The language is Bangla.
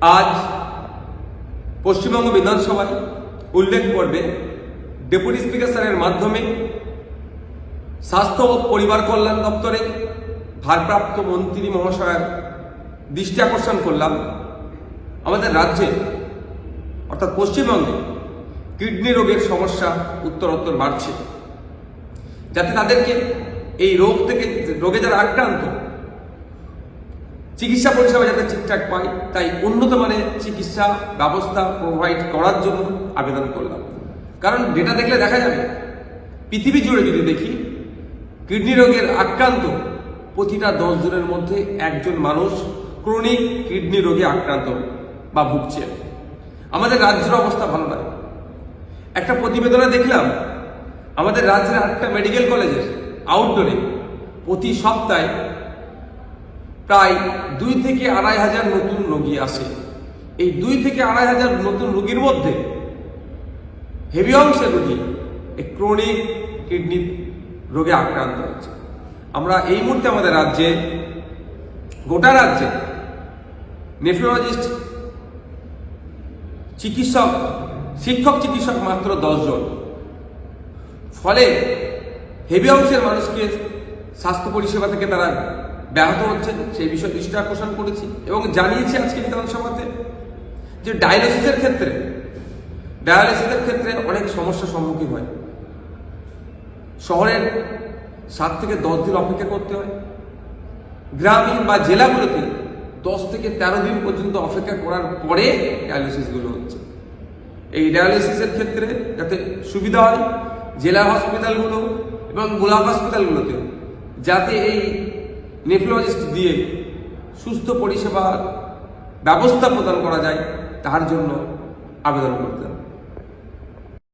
আজ পশ্চিমবঙ্গ বিধানসভায় উল্লেখ করবে ডেপুটি স্পিকার স্যারের মাধ্যমে স্বাস্থ্য ও পরিবার কল্যাণ দপ্তরে ভারপ্রাপ্ত মন্ত্রী মহাশয়ের দৃষ্টি আকর্ষণ করলাম। আমাদের রাজ্যে, অর্থাৎ পশ্চিমবঙ্গে কিডনি রোগের সমস্যা উত্তরোত্তর বাড়ছে। যাতে তাদেরকে এই রোগ থেকে, রোগে যারা আক্রান্ত চিকিৎসা পরিষেবা যাতে ঠিকঠাক পায়, তাই উন্নত মানের চিকিৎসা ব্যবস্থা প্রোভাইড করার জন্য আবেদন করলাম। কারণ ডেটা দেখলে দেখা যাবে, পৃথিবী জুড়ে যদি দেখি কিডনি রোগের আক্রান্ত প্রতিটা দশ জনের মধ্যে একজন মানুষ ক্রনিক কিডনি রোগে আক্রান্ত বা ভুগছে। আমাদের রাজ্যের অবস্থা ভালো নয়। একটা প্রতিবেদনে দেখলাম, আমাদের রাজ্যের আটটা মেডিকেল কলেজের আউটডোরে প্রতি সপ্তাহে প্রায় দুই থেকে আড়াই হাজার নতুন রোগী আসে। এই দুই থেকে আড়াই হাজার নতুন রোগীর মধ্যে হেভি অংশের রোগী এই ক্রনিক কিডনি রোগে আক্রান্ত হচ্ছে। আমরা এই মুহূর্তে আমাদের রাজ্যে, গোটা রাজ্যে নেফ্রোলজিস্ট চিকিৎসক, শিক্ষক, চিকিৎসক মাত্র দশজন ফলে হেভি অংশের মানুষকে স্বাস্থ্য পরিষেবা থেকে তারা ব্যাহত হচ্ছেন, সেই বিষয়ে দৃষ্টি আকর্ষণ করেছি এবং জানিয়েছি আজকে বিধানসভাতে যে ডায়ালিসিসের ক্ষেত্রে ডায়ালিসিসের ক্ষেত্রে অনেক সমস্যার সম্মুখীন হয়। শহরের সাত থেকে দশ দিন অপেক্ষা করতে হয়। গ্রামীণ বা জেলাগুলোতে দশ থেকে তেরো দিন পর্যন্ত অপেক্ষা করার পরে ডায়ালিসিসগুলো হচ্ছে। এই ডায়ালিসিসের ক্ষেত্রে যাতে সুবিধা হয়, জেলা হসপিটালগুলো এবং ব্লক হসপিটালগুলোতে যাতে এই নেফ্রোলজিস্ট দিয়ে সুস্থ পরিষেবার ব্যবস্থা প্রদান করা যায় তার জন্য আবেদন করতেন